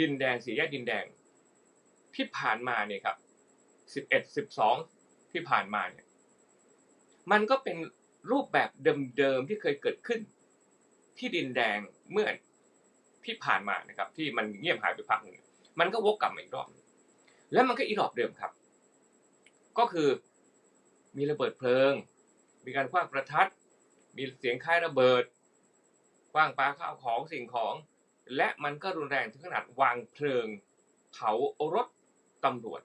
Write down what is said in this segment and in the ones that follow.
ดินแดงสี่แยกดินแดง ที่ผ่านมาเนี่ยครับสิบเอ็ดสิบสองที่ผ่านมาเนี่ยมันก็เป็นรูปแบบเดิมๆที่เคยเกิดขึ้น ที่ดินแดงเมื่อที่ผ่านมานะครับ ที่มันเงียบหายไปพักหนึ่งมันก็วกกลับมาอีกรอบ แล้วมันก็อีรอบเดิมครับ ก็คือมีระเบิดเพลิง มีการคว้างประทัด มีเสียงคล้ายระเบิดคว้างปลาข้าวของสิ่งของ และมันก็รุนแรงถึงขนาดวางเพลิง เผารถตำรวจ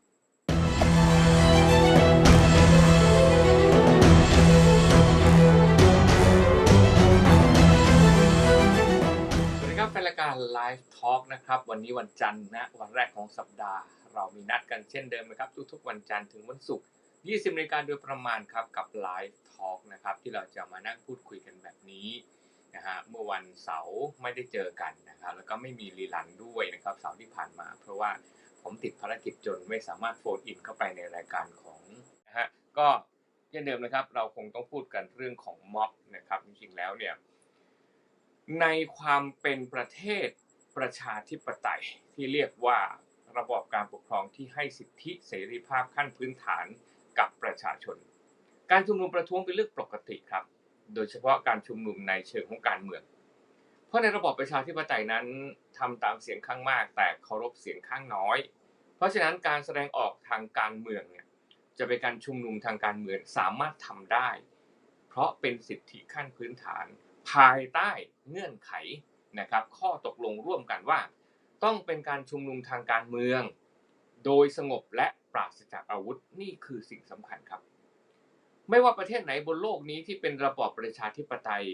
สวัสดีครับแฟนรายการ Live Talk นะครับ วันนี้วันจันทร์นะ วันแรกของสัปดาห์ เรามีนัดกันเช่นเดิมนะครับ ทุกๆวันจันทร์ถึงวันศุกร์ 20นาฬิกาโดยประมาณครับ กับ Live Talk นะครับ ที่เราจะมานั่งพูดคุยกันแบบนี้ นะฮะเมื่อวันเสาร์ไม่ได้เจอกันนะครับแล้วก็ไม่มีรีลันด้วยนะครับเสาร์ที่ผ่านมา เพราะว่าผมติดภารกิจจนไม่สามารถโฟนอินเข้าไปในรายการของนะฮะก็เช่นเดิมนะครับ เราคงต้องพูดกันเรื่องของม็อบนะครับจริงๆแล้วเนี่ยในความเป็นประเทศประชาธิปไตยที่เรียกว่าระบอบการปกครองที่ให้สิทธิเสรีภาพขั้นพื้นฐานกับประชาชน การชุมนุมประท้วงเป็นเรื่องปกติครับ โดยเฉพาะการชุมนุมในเชิงของการเมือง เพราะในระบอบประชาธิปไตยนั้นทำตามเสียงข้างมาก แต่เคารพเสียงข้างน้อย เพราะฉะนั้นการแสดงออกทางการเมืองเนี่ยจะเป็นการชุมนุมทางการเมืองสามารถทำได้ เพราะเป็นสิทธิขั้นพื้นฐาน ภายใต้เงื่อนไขนะครับ ข้อตกลงร่วมกันว่า ต้องเป็นการชุมนุมทางการเมือง โดยสงบและปราศจากอาวุธนี่คือสิ่งสำคัญครับ ไม่ว่าประเทศไหนบนโลกนี้ที่เป็นระบอบประชาธิปไตย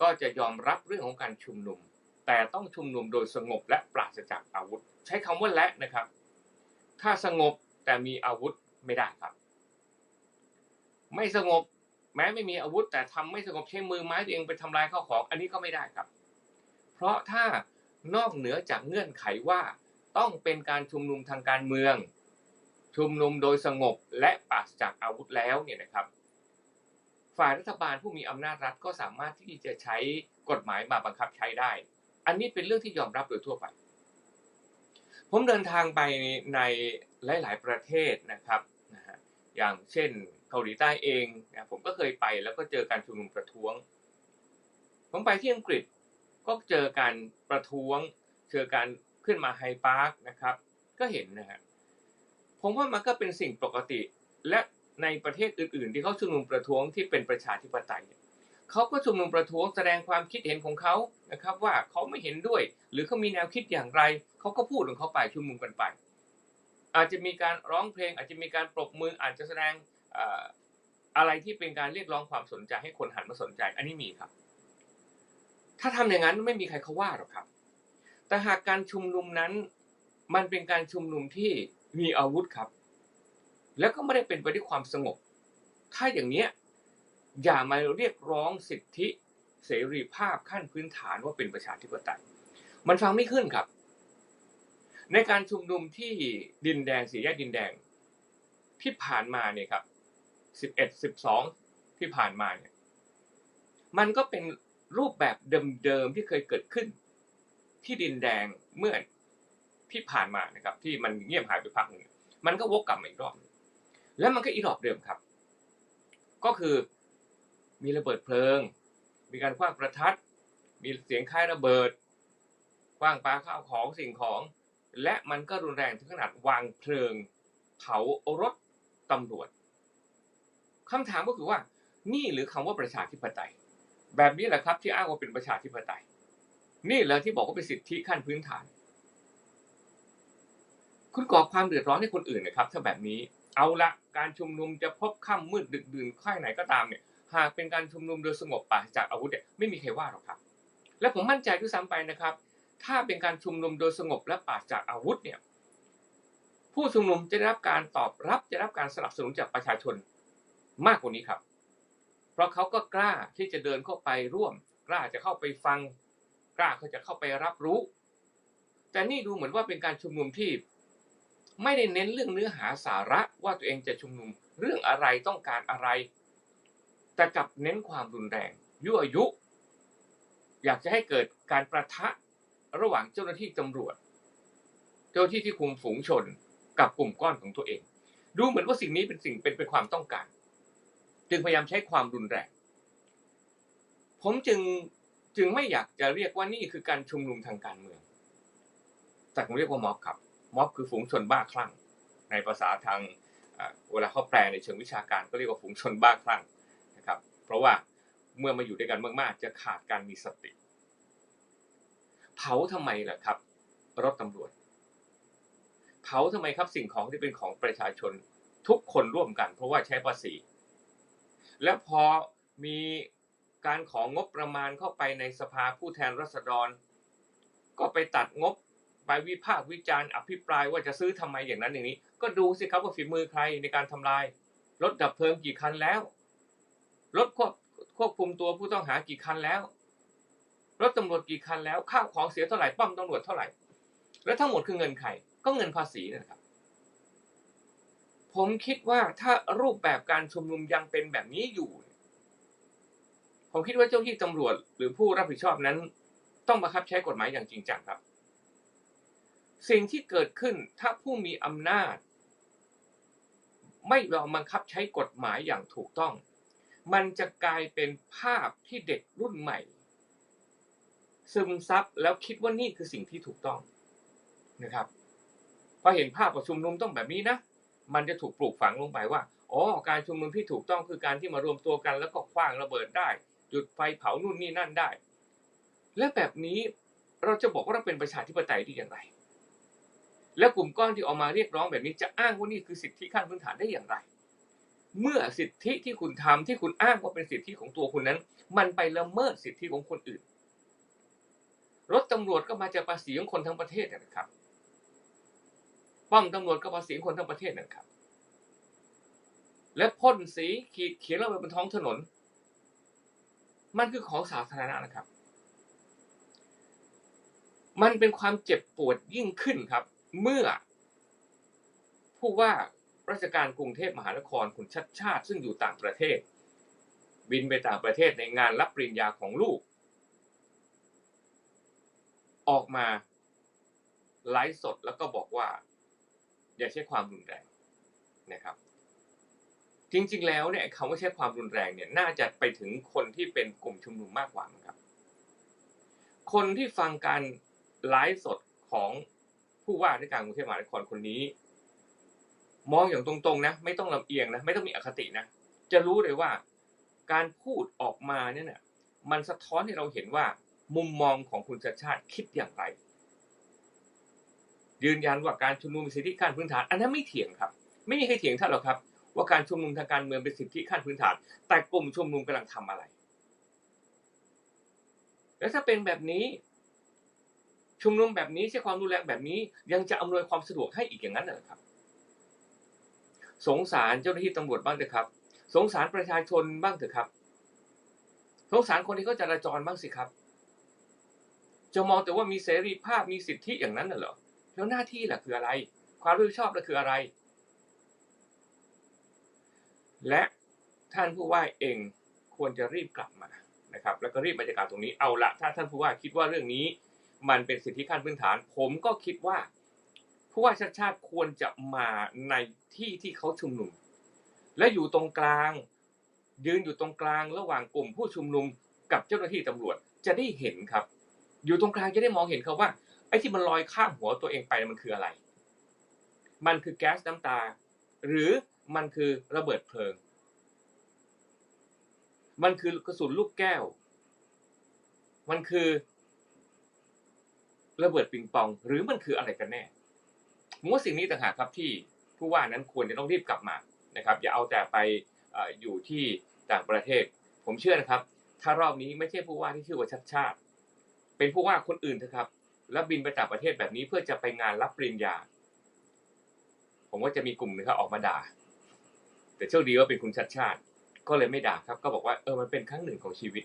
ก็จะยอมรับเรื่องของการชุมนุม แต่ต้องชุมนุมโดยสงบและปราศจากอาวุธ ใช้คำว่าและนะครับ ถ้าสงบแต่มีอาวุธไม่ได้ครับ ไม่สงบแม้ไม่มีอาวุธ แต่ทำไม่สงบใช้มือไม้ตัวเองไปทำลายข้าวของ อันนี้ก็ไม่ได้ครับ เพราะถ้านอกเหนือจากเงื่อนไขว่าต้องเป็นการชุมนุมทางการเมือง ชุมนุมโดยสงบและปราศจากอาวุธแล้วเนี่ยนะครับ ฝ่ายรัฐบาลผู้มีอำนาจรัฐก็สามารถที่จะใช้กฎหมายมาบังคับใช้ได้ อันนี้เป็นเรื่องที่ยอมรับโดยทั่วไป ผมเดินทางไปในหลาย ๆ ประเทศนะครับนะฮะอย่างเช่นเกาหลีใต้เองนะผมก็เคยไปแล้วก็เจอการชุมนุมประท้วง ผมไปที่อังกฤษก็เจอการประท้วง เจอการขึ้นมาไฮพาร์คนะครับ ก็เห็นนะฮะ ผมว่ามันก็เป็นสิ่งปกติ และในประเทศอื่น ๆ ที่เขาชุมนุมประท้วงที่เป็นประชาธิปไตยเนี่ยเขาก็ชุมนุมประท้วงแสดงความคิดเห็นของเขานะครับ ว่าเขาไม่เห็นด้วย หรือเขามีแนวคิดอย่างไรเขาก็พูดของเขาไปชุมนุมกันไป อาจจะมีการร้องเพลง อาจจะมีการปรบมืออาจจะแสดงอะไรที่เป็นการเรียกร้องความสนใจให้คนหันมาสนใจ อันนี้มีครับ ถ้าทำอย่างนั้นไม่มีใครเขาว่าหรอกครับ แต่หากการชุมนุมนั้น มันเป็นการชุมนุมที่ มีอาวุธครับ แล้วก็ไม่ได้เป็นไปด้วยความสงบ ถ้าอย่างเนี้ยอย่ามาเรียกร้องสิทธิเสรีภาพขั้นพื้นฐานว่าเป็นประชาธิปไตย มันฟังไม่ขึ้นครับ ในการชุมนุมที่ดินแดงสี่แยกดินแดงที่ผ่านมาเนี่ยครับสิบเอ็ดสิบสองที่ผ่านมาเนี่ยมันก็เป็นรูปแบบเดิมๆที่เคยเกิดขึ้น ที่ดินแดงเมื่อ ที่ผ่านมานะครับ ที่มันเงียบหายไปพักหนึ่งมันก็วกกลับมาอีกรอบ แล้วมันก็อีรอบเดิมครับ ก็คือมีระเบิดเพลิง มีการคว้างประทัด มีเสียงคล้ายระเบิดคว้างปลาข้าวของสิ่งของ และมันก็รุนแรงถึงขนาดวางเพลิง เผารถตำรวจคำถามก็คือว่า นี่หรือคำว่าประชาธิปไตย แบบนี้แหละครับที่อ้างว่าเป็นประชาธิปไตย นี่แหละที่บอกว่าเป็นสิทธิขั้นพื้นฐาน คุณก่อความเดือดร้อนให้คนอื่นนะครับถ้าแบบนี้เอาละการชุมนุมจะพบค่ำมืดดึกดื่นค่ายไหนก็ตามเนี่ยหากเป็นการชุมนุมโดยสงบปราศจากอาวุธเนี่ยไม่มีใครว่าหรอกครับ และผมมั่นใจด้วยซ้ำไปนะครับ ถ้าเป็นการชุมนุมโดยสงบและปราศจากอาวุธเนี่ยผู้ชุมนุมจะได้รับการตอบรับจะได้รับการสนับสนุนจากประชาชนมากกว่านี้ครับ เพราะเขาก็กล้าที่จะเดินเข้าไปร่วม กล้าจะเข้าไปฟัง กล้าเขาจะเข้าไปรับรู้ แต่นี่ดูเหมือนว่าเป็นการชุมนุมที่ ไม่ได้เน้นเรื่องเนื้อหาสาระว่าตัวเองจะชุมนุมเรื่องอะไรต้องการอะไร แต่กลับเน้นความรุนแรงยั่วยุ อยากจะให้เกิดการประทะระหว่างเจ้าหน้าที่ตำรวจ เจ้าที่ที่คุมฝูงชนกับกลุ่มก้อนของตัวเอง ดูเหมือนว่าสิ่งนี้เป็นสิ่งเป็นเป็นความต้องการ จึงพยายามใช้ความรุนแรง ผมจึงจึงไม่อยากจะเรียกว่านี่คือการชุมนุมทางการเมือง แต่ผมเรียกว่าม็อบครับ ม็อบคือฝูงชนบ้าคลั่ง ในภาษาทางเวลาเขาแปลในเชิงวิชาการก็เรียกว่าฝูงชนบ้าคลั่งนะครับ เพราะว่าเมื่อมาอยู่ด้วยกันมากๆ จะขาดการมีสติ เผาทำไมล่ะครับ รถตำรวจ เผาทำไมครับสิ่งของที่เป็นของประชาชนทุกคนร่วมกัน เพราะว่าใช้ภาษี แล้วพอมีการของงบประมาณเข้าไปในสภาผู้แทนราษฎร ก็ไปตัดงบ ไปวิพากษ์วิจารณ์อภิปรายว่าจะซื้อทำไมอย่างนั้นอย่างนี้ ก็ดูสิครับว่าฝีมือใครในการทำลายรถดับเพลิงกี่คันแล้วรถควบควบคุมตัวผู้ต้องหากี่คันแล้วรถตำรวจกี่คันแล้วข้าวของเสียเท่าไหร่ป้อมตำรวจเท่าไหร่ แล้วทั้งหมดคือเงินใครก็เงินภาษีนะครับ ผมคิดว่าถ้ารูปแบบการชุมนุมยังเป็นแบบนี้อยู่ ผมคิดว่าเจ้าหน้าที่ตำรวจ หรือผู้รับผิดชอบนั้น ต้องบังคับใช้กฎหมายอย่างจริงจังครับ สิ่งที่เกิดขึ้นถ้าผู้มีอำนาจ ไม่ยอมบังคับใช้กฎหมายอย่างถูกต้อง มันจะกลายเป็นภาพที่เด็กรุ่นใหม่ ซึมซับแล้วคิดว่านี่คือสิ่งที่ถูกต้องนะครับพอเห็นภาพประชุมนุมต้องแบบนี้นะ มันจะถูกปลูกฝังลงไปว่าอ๋อการชุมนุมที่ถูกต้องคือการที่มารวมตัวกัน แล้วก็คว้างระเบิดได้ จุดไฟเผานู่นนี่นั่นได้ และแบบนี้เราจะบอกว่าเราเป็นประชาธิปไตยได้อย่างไร แล้วกลุ่มก้อนที่ออกมาเรียกร้องแบบนี้จะอ้างว่านี่คือสิทธิขั้นพื้นฐานได้อย่างไร เมื่อสิทธิที่คุณทำที่คุณอ้างว่าเป็นสิทธิของตัวคุณนั้น มันไปละเมิดสิทธิของคนอื่น รถตำรวจก็มาจากภาษีของคนทั้งประเทศนะครับ ป้อมตำรวจก็ภาษีคนทั้งประเทศนะครับ และพ่นสีขีดเขียนลงไปบนท้องถนน มันคือของสาธารณะนะครับ มันเป็นความเจ็บปวดยิ่งขึ้นครับ เมื่อ ผู้ว่าราชการกรุงเทพมหานครคุณชัดชาติซึ่งอยู่ต่างประเทศ บินไปต่างประเทศในงานรับปริญญาของลูก ออกมาไลฟ์สดแล้วก็บอกว่า อย่าใช้ความรุนแรงนะครับ จริงๆ แล้วเนี่ยคำว่าใช้ความรุนแรงเนี่ยน่าจะไปถึงคนที่เป็นกลุ่มชุมนุมมากกว่านะครับ คนที่ฟังการไลฟ์สดของ ผู้ว่าราชการกรุงเทพมหานครคนนี้ มองอย่างตรงๆนะ ไม่ต้องลำเอียงนะ ไม่ต้องมีอคตินะ จะรู้เลยว่า การพูดออกมาเนี่ยนะมันสะท้อนให้เราเห็นว่า มุมมองของคุณชัดชาติคิดอย่างไร ยืนยันว่าการชุมนุมเป็นสิทธิขั้นพื้นฐาน อันนั้นไม่เถียงครับ ไม่มีใครเถียงท่านหรอกครับ ว่าการชุมนุมทางการเมืองเป็นสิทธิขั้นพื้นฐาน แต่กลุ่มชุมนุมกำลังทำอะไร แล้วถ้าเป็นแบบนี้ ชุมนุมแบบนี้ใช้ความรุนแรงแบบนี้ยังจะอำนวยความสะดวกให้อีกอย่างนั้นเหรอครับ สงสารเจ้าหน้าที่ตำรวจบ้างเถอะครับ สงสารประชาชนบ้างเถอะครับ สงสารคนที่เขาจราจรบ้างสิครับ จะมองแต่ว่ามีเสรีภาพมีสิทธิอย่างนั้นน่ะเหรอแล้วหน้าที่ล่ะคืออะไร ความรับผิดชอบล่ะคืออะไร และท่านผู้ว่าเองควรจะรีบกลับมานะครับ แล้วก็รีบบรรยากาศตรงนี้เอาละถ้าท่านผู้ว่าคิดว่าเรื่องนี้ มันเป็นสิทธิขั้นพื้นฐาน ผมก็คิดว่าผู้ว่าชาติชาติควรจะมาในที่ที่เขาชุมนุม และอยู่ตรงกลาง ยืนอยู่ตรงกลางระหว่างกลุ่มผู้ชุมนุมกับเจ้าหน้าที่ตำรวจจะได้เห็นครับ อยู่ตรงกลางจะได้มองเห็นครับว่าไอ้ที่มันลอยข้ามหัวตัวเองไปมันคืออะไร มันคือแก๊สน้ำตา หรือมันคือระเบิดเพลิง มันคือกระสุนลูกแก้ว มันคือ ระเบิดปิงปอง หรือมันคืออะไรกันแน่ผมว่าสิ่งนี้ต่างหากครับที่ผู้ว่านั้นควรจะต้องรีบกลับมานะครับ อย่าเอาแต่ไปอยู่ที่ต่างประเทศ ผมเชื่อนะครับ ถ้ารอบนี้ไม่ใช่ผู้ว่าที่ชื่อว่าชัดชาติ เป็นผู้ว่าคนอื่นเถอะครับ แล้วบินไปต่างประเทศแบบนี้เพื่อจะไปงานรับปริญญา ผมว่าจะมีกลุ่มหนึงครับออกมาด่า แต่โชคดีว่าเป็นคุณชัดชาติ ก็เลยไม่ด่าครับ ก็บอกว่าเออมันเป็นครั้งหนึ่งของชีวิต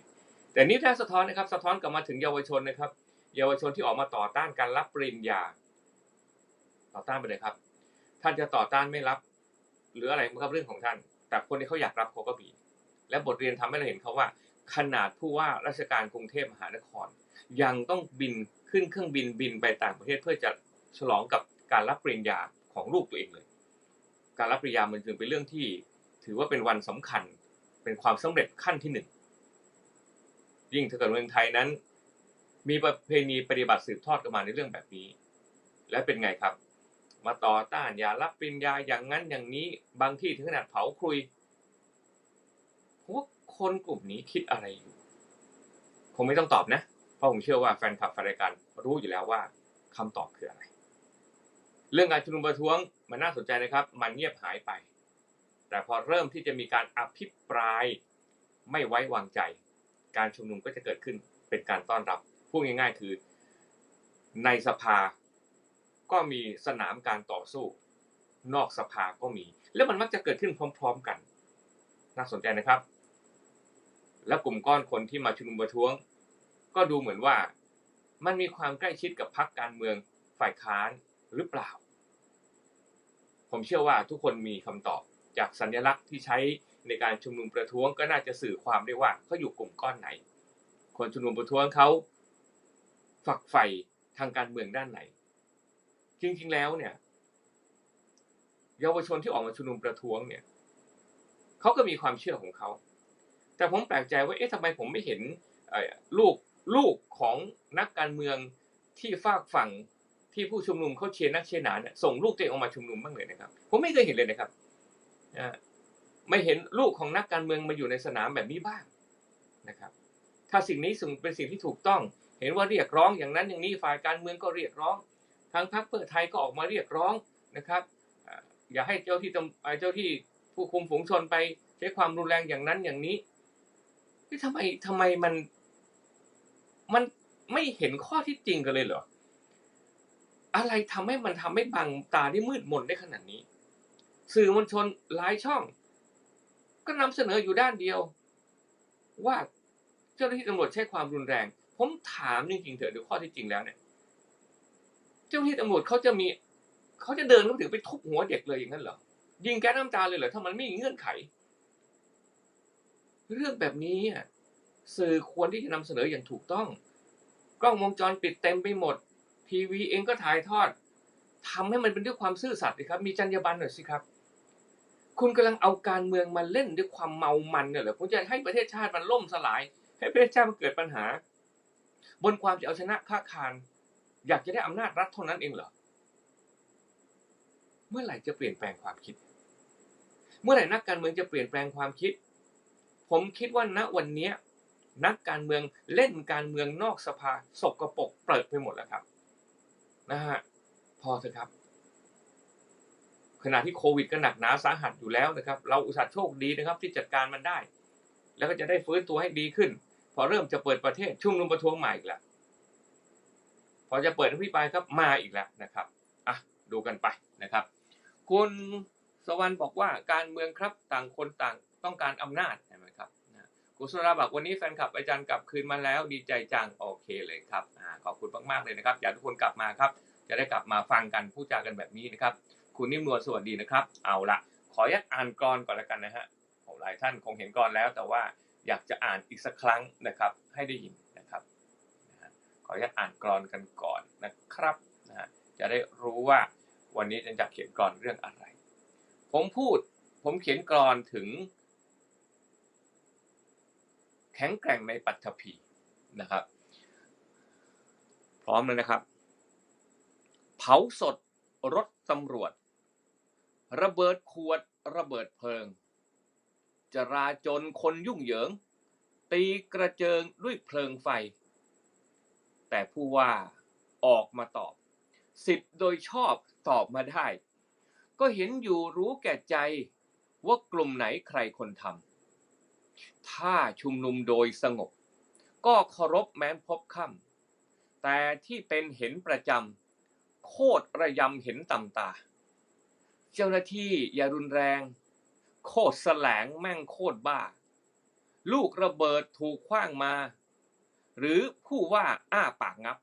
แต่นี่ถ้าสะท้อนนะครับ สะท้อนกลับมาถึงเยาวชนนะครับ เยาวชนที่ออกมาต่อต้านการรับปริญญา ต่อต้านไปเลยครับ ท่านจะต่อต้านไม่รับ หรืออะไรมันก็เรื่องของท่าน แต่คนที่เขาอยากรับเขาก็มีและบทเรียนทำให้เราเห็นเขาว่า ขนาดผู้ว่าราชการกรุงเทพมหานคร ยังต้องบินขึ้นเครื่องบินบินไปต่างประเทศเพื่อจะฉลองกับการรับปริญญาของลูกตัวเองเลย การรับปริญญามันจึงเป็นเรื่องที่ ถือว่าเป็นวันสำคัญ เป็นความสำเร็จขั้นที่หนึ่งยิ่งถ้าเกิดเมืองไทยนั้น มีประเพณีปฏิบัติสืบทอดกันมาในเรื่องแบบนี้ และเป็นไงครับ มาต่อต้านอย่ารับปริญญาอย่างนั้นอย่างนี้บางที่ถึงขนาดเผาครุยผมว่าคนกลุ่มนี้คิดอะไรอยู่คงไม่ต้องตอบนะ เพราะผมเชื่อว่าแฟนคลับแฟนรายการรู้อยู่แล้วว่าคำตอบคืออะไร เรื่องการชุมนุมประท้วงมันน่าสนใจนะครับ มันเงียบหายไป แต่พอเริ่มที่จะมีการอภิปรายไม่ไว้วางใจ การชุมนุมก็จะเกิดขึ้นเป็นการต้อนรับ พูดง่ายๆคือ ในสภาก็มีสนามการต่อสู้ นอกสภาก็มี แล้วมันมักจะเกิดขึ้นพร้อม ๆกัน น่าสนใจนะครับ และกลุ่มก้อนคนที่มาชุมนุมประท้วง ก็ดูเหมือนว่ามันมีความใกล้ชิดกับพรรคการเมืองฝ่ายค้านหรือเปล่า ผมเชื่อว่าทุกคนมีคำตอบจากสัญลักษณ์ที่ใช้ในการชุมนุมประท้วงก็น่าจะสื่อความได้ว่าเขาอยู่กลุ่มก้อนไหน คนชุมนุมประท้วงเขา ฝักใฝ่ทางการเมืองด้านไหน จริงๆแล้วเนี่ย เยาวชนที่ออกมาชุมนุมประท้วงเนี่ยเขาก็มีความเชื่อของเขา แต่ผมแปลกใจว่าเอ๊ะทำไมผมไม่เห็นลูกลูกของนักการเมืองที่ฝากฝั่งที่ผู้ชุมนุมเขาเชียร์นักเชียร์หนาเนี่ยส่งลูกตัวเองออกมาชุมนุมบ้างเลยนะครับ ผมไม่เคยเห็นเลยนะครับไม่เห็นลูกของนักการเมืองมาอยู่ในสนามแบบนี้บ้างนะครับ ถ้าสิ่งนี้เป็นสิ่งที่ถูกต้อง เห็นว่าเรียกร้องอย่างนั้นอย่างนี้ฝ่ายการเมืองก็เรียกร้อง ทางพรรคเพื่อไทยก็ออกมาเรียกร้องนะครับ อย่าให้เจ้าที่เจ้าที่ผู้คุมฝูงชนไปใช้ความรุนแรงอย่างนั้นอย่างนี้ที่ทำไมทำไมมันมันไม่เห็นข้อที่จริงกันเลยเหรอ อะไรทำให้มันทำให้บังตาได้มืดมนได้ขนาดนี้ สื่อมวลชนหลายช่อง ก็นำเสนออยู่ด้านเดียว ว่าเจ้าหน้าที่ตำรวจใช้ความรุนแรง ผมถามจริงๆเถอะดูข้อที่จริงแล้วเนี่ย เจ้าหน้าที่ตำรวจเขาจะมีเขาจะเดินเข้าถึงไปทุบหัวเด็กเลยอย่างนั้นเหรอ ยิงแก๊สน้ำตาเลยเหรอถ้ามันไม่มีเงื่อนไข เรื่องแบบนี้สื่อควรที่จะนำเสนออย่างถูกต้อง กล้องวงจรปิดเต็มไปหมด ทีวีเองก็ถ่ายทอดทำให้มันเป็นด้วยความซื่อสัตย์สิครับ มีจรรยาบรรณหน่อยสิครับ คุณกำลังเอาการเมืองมาเล่นด้วยความเมามันเนี่ยเหรอคุณจะให้ประเทศชาติมันล่มสลาย ให้ประเทศชาติมันเกิดปัญหา บนความจะเอาชนะค้าคารอยากจะได้อำนาจรัฐเท่านั้นเองเหรอ เมื่อไหร่จะเปลี่ยนแปลงความคิด เมื่อไหร่นักการเมืองจะเปลี่ยนแปลงความคิด ผมคิดว่าณวันนี้นักการเมืองเล่นการเมืองนอกสภาสกรปรกเปิดไปหมดแล้วครับนะฮะพอเถอะครับ ขณะที่โควิดก็หนักหนาสาหัสอยู่แล้วนะครับ เราอุตส่าห์โชคดีนะครับ ที่จัดการมันได้ แล้วก็จะได้ฟื้นตัวให้ดีขึ้น พอเริ่มจะเปิดประเทศชุ่มนุมประท้วงใหม่อีกแล้วพอจะเปิดอภิปรายครับมาอีกแล้วนะครับอะดูกันไปนะครับ คุณสวรรค์บอกว่าการเมืองครับต่างคนต่างต้องการอำนาจใช่ไหมครับกุศลาบอกวันนี้แฟนคลับอาจารย์กลับคืนมาแล้วดีใจจังโอเคเลยครับอ่าขอบคุณมากๆเลยนะครับอยากทุกคนกลับมาครับ จะได้กลับมาฟังกันพูดจากันแบบนี้นะครับ คุณนิ่มนวลสวัสดีนะครับ เอาละขออนุญาตอ่านกรก่อนแล้วกันนะฮะหลายท่านคงเห็นกรแล้วแต่ว่า อยากจะอ่านอีกสักครั้งนะครับ ให้ได้ยินนะครับขออนุญาตอ่านกรอนกันก่อนนะครับนะฮะจะได้รู้ว่าวันนี้จะเขียนกรอนเรื่องอะไร ผมพูดผมเขียนกรอนถึง แข็งแกร่งในปัตภีนะครับ พร้อมเลยนะครับ เผาสดรถตำรวจ ระเบิดขวดระเบิดเพลิง จราจนคนยุ่งเหยิง ตีกระเจิงด้วยเพลิงไฟ แต่ผู้ว่าออกมาตอบ สิทธิ์โดยชอบตอบมาได้ ก็เห็นอยู่รู้แก่ใจว่ากลุ่มไหนใครคนทำถ้าชุมนุมโดยสงบ ก็เคารพแม้พบค่ำแต่ที่เป็นเห็นประจำโคตรระยำเห็นต่ำตา เจ้าหน้าที่อย่ารุนแรง โคตรแสลงแม่งโคตรบ้า ลูกระเบิดถูกคว้างมา หรือผู้ว่าอ้าปากงับ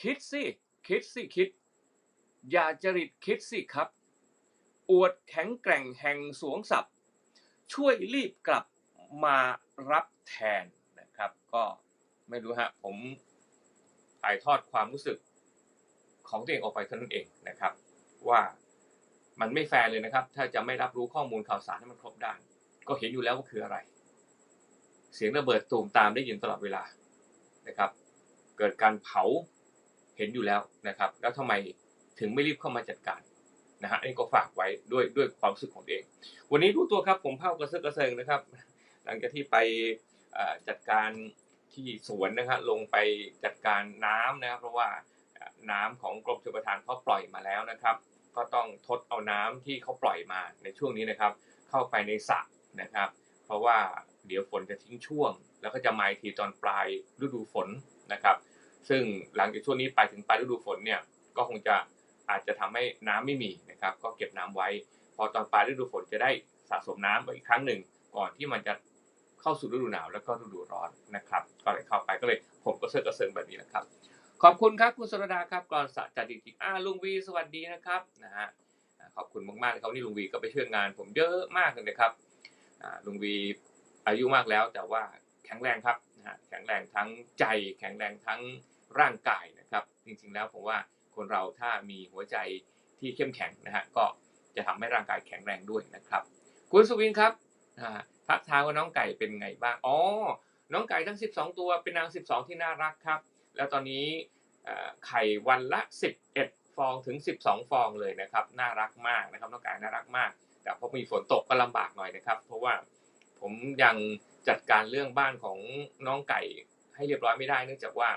คิดสิคิดสิคิด อย่าจริตคิดสิครับ อวดแข็งแกร่งแห่งสวงศัพท์ ช่วยรีบกลับมารับแทนนะครับ ก็ไม่รู้ฮะ ผมถ่ายทอดความรู้สึกของตัวเองออกไปเท่านั้นเองนะครับ ว่า มันไม่แฟร์เลยนะครับ ถ้าจะไม่รับรู้ข้อมูลข่าวสารให้มันครบด้าน ก็เห็นอยู่แล้วว่าคืออะไร เสียงระเบิดตูมตามได้ยินตลอดเวลานะครับ เกิดการเผาเห็นอยู่แล้วนะครับ แล้วทำไมถึงไม่รีบเข้ามาจัดการนะฮะอันนี้ก็ฝากไว้ด้วยด้วยความรู้สึกของตัวเอง วันนี้รู้ตัวครับผมเผากระเซาะกระเซิงนะครับ หลังจากที่ไปจัดการที่สวนนะครับลงไปจัดการน้ำนะครับ เพราะว่าน้ำของกรมชลประทานเขาปล่อยมาแล้วนะครับ ก็ต้องทดเอาน้ำที่เขาปล่อยมาในช่วงนี้นะครับ เข้าไปในสระนะครับ เพราะว่าเดี๋ยวฝนจะทิ้งช่วง แล้วก็จะมาทีตอนปลายฤดูฝนนะครับ ซึ่งหลังจากช่วงนี้ไปถึงปลายฤดูฝนเนี่ยก็คงจะอาจจะทำให้น้ำไม่มีนะครับ ก็เก็บน้ำไว้ พอตอนปลายฤดูฝนจะได้สะสมน้ำไว้อีกครั้งหนึ่งก่อนที่มันจะเข้าสู่ฤดูหนาวแล้วก็ฤดูร้อนนะครับ ก็เลยเข้าไปก็เลยผมก็เซิร์กระเซิงแบบนี้แหละครับ ขอบคุณครับคุณสรดาครับก่อนสะจัดจริงๆอ่าลุงวีสวัสดีนะครับนะฮะขอบคุณมากๆเลยครับนี่ลุงวีก็ไปช่วยงานผมเยอะมากเลยนะครับอ่าลุงวีอายุมากแล้วแต่ว่าแข็งแรงครับนะฮะแข็งแรงทั้งใจ แข็งแรงทั้งร่างกายนะครับ จริงๆแล้วผมว่าคนเราถ้ามีหัวใจที่เข้มแข็งนะฮะก็จะทำให้ร่างกายแข็งแรงด้วยนะครับ คุณสุวินครับอ่าทักทายว่าน้องไก่เป็นไงบ้างอ๋อน้องไก่ทั้ง 12 ตัวเป็นนาง 12 ที่น่ารักครับ แล้วตอนนี้ไข่วันละ 11 ฟองถึง 12 ฟองเลยนะครับ น่ารักมากนะครับน้องไก่น่ารักมาก แต่พอมีฝนตกก็ลำบากหน่อยนะครับ เพราะว่าผมยังจัดการเรื่องบ้านของน้องไก่ให้เรียบร้อยไม่ได้ เนื่องจากว่า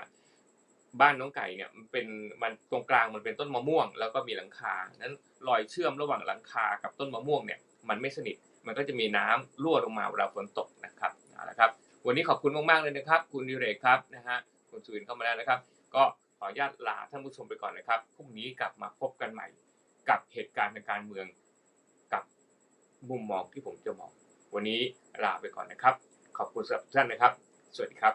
บ้านน้องไก่เนี่ยมันเป็นมันตรงกลางมันเป็นต้นมะม่วง แล้วก็มีหลังคา นั้นรอยเชื่อมระหว่างหลังคากับต้นมะม่วงเนี่ยมันไม่สนิท มันก็จะมีน้ำรั่วลงมาเวลาฝนตกนะครับเอาละครับ วันนี้ขอบคุณมากๆเลยนะครับ คุณดิเรกครับนะฮะ คุณสุวินเข้ามาแล้วนะครับ ก็ขออนุญาตลาท่านผู้ชมไปก่อนนะครับพรุ่งนี้กลับมาพบกันใหม่ กับเหตุการณ์ทางการเมือง กับมุมมองที่ผมจะมอง วันนี้ลาไปก่อนนะครับ ขอบคุณสำหรับท่านนะครับ สวัสดีครับ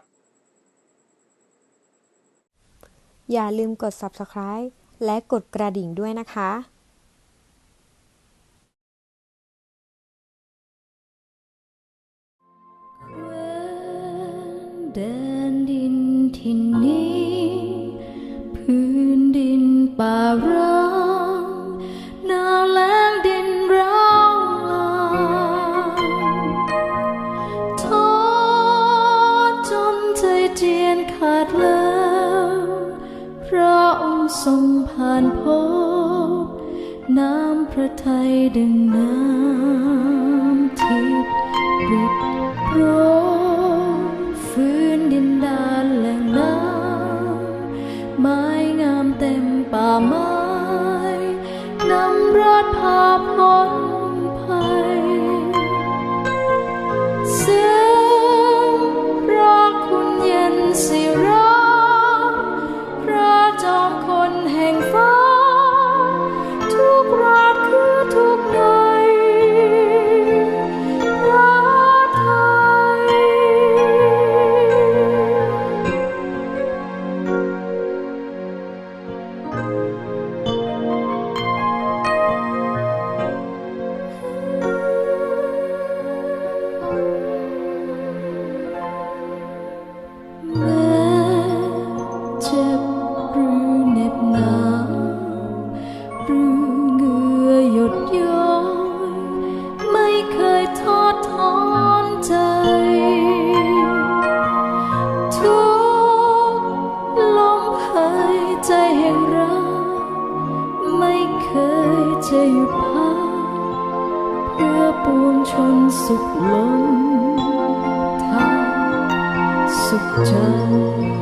อย่าลืมกด subscribe และกดกระดิ่งด้วยนะคะ ดังน้ำทิพย์ริบโรย สุ